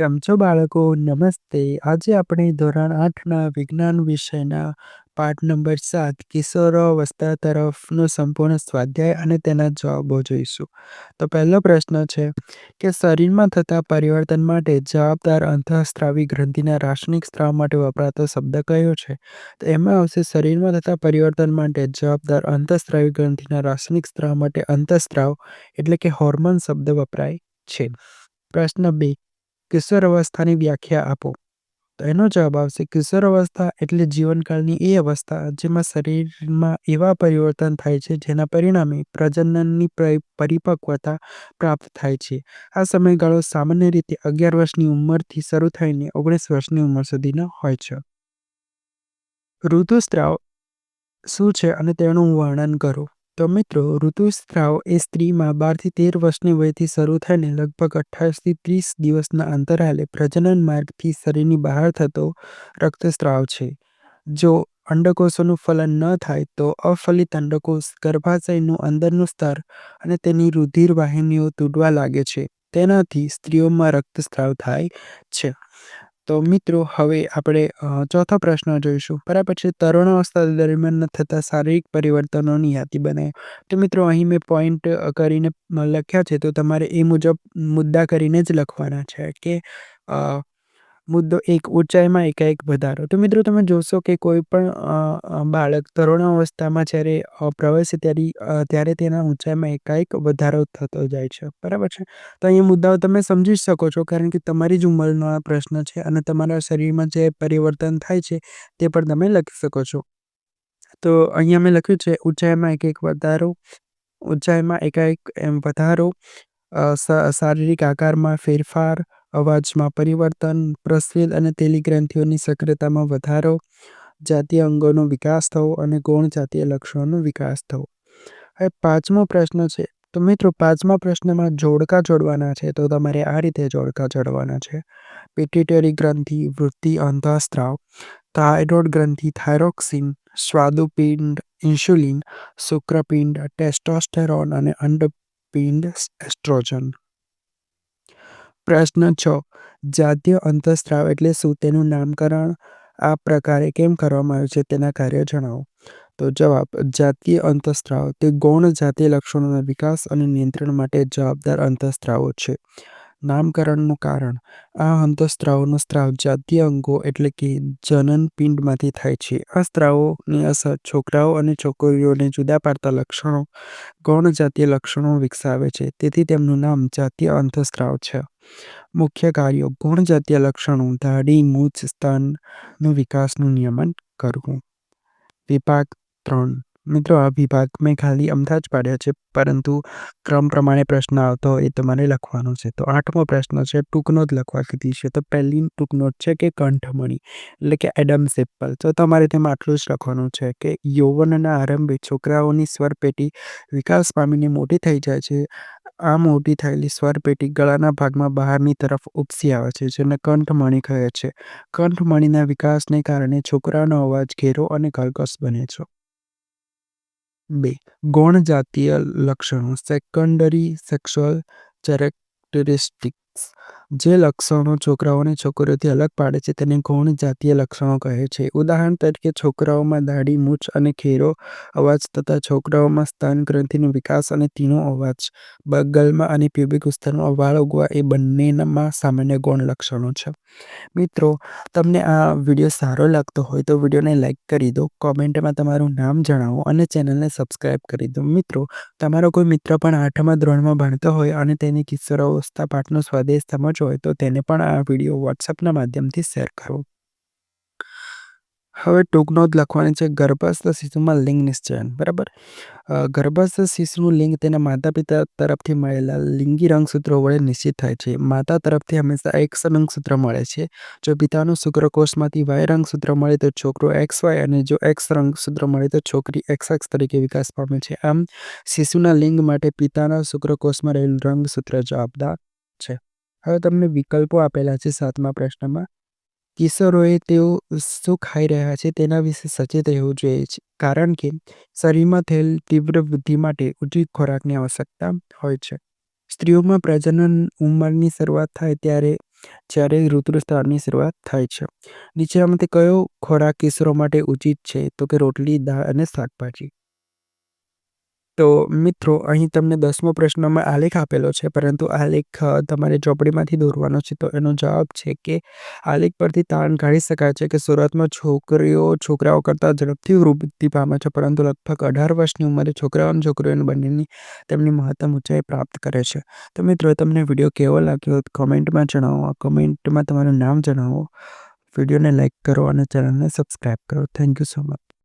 કેમ છો બાળકો? નમસ્તે. આજે આપણે ધોરણ આઠના વિજ્ઞાન વિષયના પાઠ નંબર સાત કિશોરાવસ્થા તરફનો સંપૂર્ણ સ્વાધ્યાય અને તેના જવાબો જોઈશું. તો પહેલો પ્રશ્ન છે કે શરીરમાં થતા પરિવર્તન માટે જવાબદાર અંતઃસ્ત્રાવી ગ્રંથિના રાસાયણિક સ્ત્રાવ માટે વપરાતો શબ્દ કયો છે? તો એમાં આવશે શરીરમાં થતા પરિવર્તન માટે જવાબદાર અંતઃસ્ત્રાવી ગ્રંથિના રાસાયણિક સ્ત્રાવ માટે અંતઃસ્ત્રાવ એટલે કે હોર્મોન શબ્દ વપરાય છે. પ્રશ્ન બે કિશોરાવસ્થાની વ્યાખ્યા આપો. તો એનો જવાબ આવશે કિશોર અવસ્થા એટલે જીવનકાળની એ અવસ્થા જેમાં શરીરમાં એવા પરિવર્તન થાય છે જેના પરિણામે પ્રજનનની પરિપક્વતા પ્રાપ્ત થાય છે. આ સમયગાળો સામાન્ય રીતે અગિયાર વર્ષની ઉંમરથી શરૂ થઈને ઓગણીસ વર્ષની ઉંમર સુધીનો હોય છે. ઋતુસ્ત્રાવ શું છે અને તેનું વર્ણન કરો. તો મિત્રો ઋતુસ્રાવ એ સ્ત્રીમાં બારથી તેર વર્ષની વયથી શરૂ થઈને લગભગ અઠ્ઠાસથી ત્રીસ દિવસના અંતરાલે પ્રજનન માર્ગથી શરીરની બહાર થતો રક્તસ્રાવ છે. જો અંડકોષોનું ફલન ન થાય, તો અફલિત અંડકોષ ગર્ભાશયનું અંદરનું સ્તર અને તેની રુધિર વાહિનીઓ તૂટવા લાગે છે. તેનાથી સ્ત્રીઓમાં રક્તસ્રાવ થાય છે. તો મિત્રો, હવે આપણે ચોથો પ્રશ્ન જોઈશું. બરાબર છે. તરુણાવસ્થા દરમિયાન થતા શારીરિક પરિવર્તનોની યાદી બનાવો. તો મિત્રો, અહીં મેં પોઈન્ટ કરીને લખ્યા છે, તો તમારે એ મુજબ મુદ્દા કરીને જ લખવાના છે કે મુદ્દો એક ઊંચાઈમાં, એકાએક વધારો. તો મિત્રો, તમે જોશો કે કોઈ પણ બાળક તરુણાવસ્થામાં જ્યારે પ્રવેશે ત્યારે ત્યારે તેના ઊંચાઈમાં એકાએક વધારો થતો જાય છે. બરાબર છે. તો અહીંયા મુદ્દાઓ તમે સમજી શકો છો, કારણ કે તમારી જ ઉંમરનો આ પ્રશ્ન છે અને તમારા શરીરમાં જે પરિવર્તન થાય છે તે પણ તમે લખી શકો છો. તો અહીંયા મેં લખ્યું છે, ઊંચાઈમાં એક એક વધારો, ઊંચાઈમાં એકાએક એમ વધારો શારીરિક આકારમાં ફેરફાર અવાજમાં પરિવર્તન પ્રસ્વેદ અને તેલી ગ્રંથિઓની સક્રિયતામાં વધારો, જાતીય અંગોનો વિકાસ થવો અને ગૌણ જાતીય લક્ષણોનો વિકાસ થવો. હવે પાંચમો પ્રશ્ન છે તો મિત્રો પાંચમા પ્રશ્નમાં જોડકા જોડવાના છે તો તમારે આ રીતે જોડકા જોડવાના છે. પિટ્યુટરી ગ્રંથિ વૃદ્ધિ અંતઃસ્ત્રાવ થાઇરોઇડ ગ્રંથિ, થાઇરોક્સિન, સ્વાદુપિંડ, ઇન્સ્યુલિન, શુક્રપિંડ, ટેસ્ટોસ્ટેરોન અને અંડપિંડ, એસ્ટ્રોજન. પ્રશ્ન છ જાતીય અંતઃસ્ત્રાવ એટલે શું? તેનું નામકરણ આ પ્રકારે કેમ કરવામાં આવ્યું છે તેના કાર્યો જણાવો. તો જવાબ, જાતીય અંતઃસ્ત્રાવ તે ગૌણ જાતીય લક્ષણોના વિકાસ અને નિયંત્રણ માટે જવાબદાર અંતઃસ્ત્રાવો છે. નામકરણનું કારણ આ અંતઃસ્ત્રાવનો સ્ત્રાવ જાતીય અંગો એટલે કે જનનપિંડમાંથી થાય છે. આ સ્ત્રાવોની અસર છોકરાઓ અને છોકરીઓને જુદા પાડતા લક્ષણો ગૌણ જાતીય લક્ષણો વિકસાવે છે. તેથી તેમનું નામ જાતીય અંતઃસ્ત્રાવ છે. મુખ્ય કાર્યો ગુણજાતીય લક્ષણો દાઢી મૂછ સ્તનનું વિકાસનું નિયમન કરવું. વિભાગ ત્રણ મિત્રો, આ વિભાગ મેં ખાલી અમથા જ પાડ્યા છે, પરંતુ ક્રમ પ્રમાણે પ્રશ્ન આવતો એ તમારે લખવાનો છે. તો આઠમો પ્રશ્ન છે ટૂંકનોંધ લખવા કીધી છે. તો પહેલી ટૂંકનોંધ છે કે કંઠમણી એટલે કે એડમ્સ એપલ. તો તમારે તેમાં આટલું જ લખવાનું છે કે યૌવનના આરંભે છોકરાઓની સ્વરપેટી વિકાસ પામીને મોટી થઈ જાય છે. આ મોટી થયેલી સ્વરપેટી ગળાના ભાગમાં બહારની તરફ ઉપસી આવે છે, જેને કંઠમણી કહે છે. કંઠમણીના વિકાસને કારણે છોકરાનો અવાજ ઘેરો અને કર્કશ બને છે. બે ગૌણ જાતીય લક્ષણો સેકન્ડરી સેક્સ્યુઅલ કેરેક્ટરિસ્ટિક્સ જે લક્ષણો છોકરાઓને છોકરીઓથી અલગ પાડે છે તેને ગૌણ જાતીય લક્ષણો કહે છે. ઉદાહરણ તરીકે, છોકરાઓમાં દાઢી, મૂછ અને ખેરો અવાજ તથા છોકરાઓમાં સ્તન ગ્રંથિનો વિકાસ અને તીણો અવાજ, બગલમાં અને પ્યુબિક વિસ્તારમાં વાળ ઉગવા એ બંનેમાં સામાન્ય ગૌણ લક્ષણો છે. મિત્રો, તમને આ વીડિયો સારો લાગતો હોય તો વિડીયોને લાઈક કરી દો, કોમેન્ટમાં તમારું નામ જણાવો અને ચેનલને સબસ્ક્રાઈબ કરી દો. મિત્રો, તમારો કોઈ મિત્ર પણ આઠમા ધોરણમાં ભણતો હોય અને તેની કિશોરાવસ્થા પાઠનો સ્વાધ્યાય સમજવો હોય તો તેને પણ આ વીડિયો વોટ્સએપના માધ્યમથી શેર કરો. હવે ટૂંકનોંધ લખવાની છે, ગર્ભસ્થ શિશુમાં લિંગ નિશ્ચયન. બરાબર ગર્ભસ્થ શિશુનું લિંગ તેના માતા પિતા તરફથી મળેલા લિંગી રંગસૂત્રો વડે નિશ્ચિત થાય છે. માતા તરફથી હંમેશા એક્સ રંગસૂત્ર મળે છે. જો પિતાનું શુક્રકોષમાંથી વાય રંગસૂત્ર મળે તો છોકરો એક્સ વાય અને જો એક્સ રંગસૂત્ર મળે તો છોકરી એક્સ એક્સ તરીકે વિકાસ પામે છે. આમ, શિશુના લિંગ માટે પિતાના શુક્રકોષમાં રહેલું રંગસૂત્ર જવાબદાર છે. હવે તમને વિકલ્પો આપેલા છે સાતમા પ્રશ્નમાં કિશોરોએ તેઓ શું ખાઈ રહ્યા છે તેના વિશે સચેત રહેવું જોઈએ છે કારણ કે શરીરમાં થયેલ તીવ્ર વૃદ્ધિ માટે ઉચિત ખોરાકની આવશ્યકતા હોય છે. સ્ત્રીઓમાં પ્રજનન ઉંમરની શરૂઆત થાય ત્યારે જ્યારે ઋતુસ્ત્રાવની શરૂઆત થાય છે. નીચેનામાંથી કયો ખોરાક કિશોરો માટે ઉચિત છે? તો કે રોટલી, દાળ અને શાકભાજી. તો મિત્રો, અહીં તમને દસમો પ્રશ્નમાં આલેખ આપેલો છે, પરંતુ આલેખ તમારે ચોપડીમાંથી દોરવાનો છે. તો એનો જવાબ છે કે આલેખ પરથી તારણ કાઢી શકાય છે કે સુરતમાં છોકરીઓ, છોકરાઓ કરતાં ઝડપથી વૃદ્ધિ પામે છે, પરંતુ લગભગ અઢાર વર્ષની ઉંમરે છોકરાઓ અને છોકરીઓને બંનેની તેમની મહત્તમ ઊંચાઈ પ્રાપ્ત કરે છે. તો મિત્રો, તમને વીડિયો કેવો લાગ્યો કોમેન્ટમાં જણાવો. કમેન્ટમાં તમારું નામ જણાવો. વિડીયોને લાઇક કરો અને ચેનલને સબસ્ક્રાઈબ કરો. Thank you so much.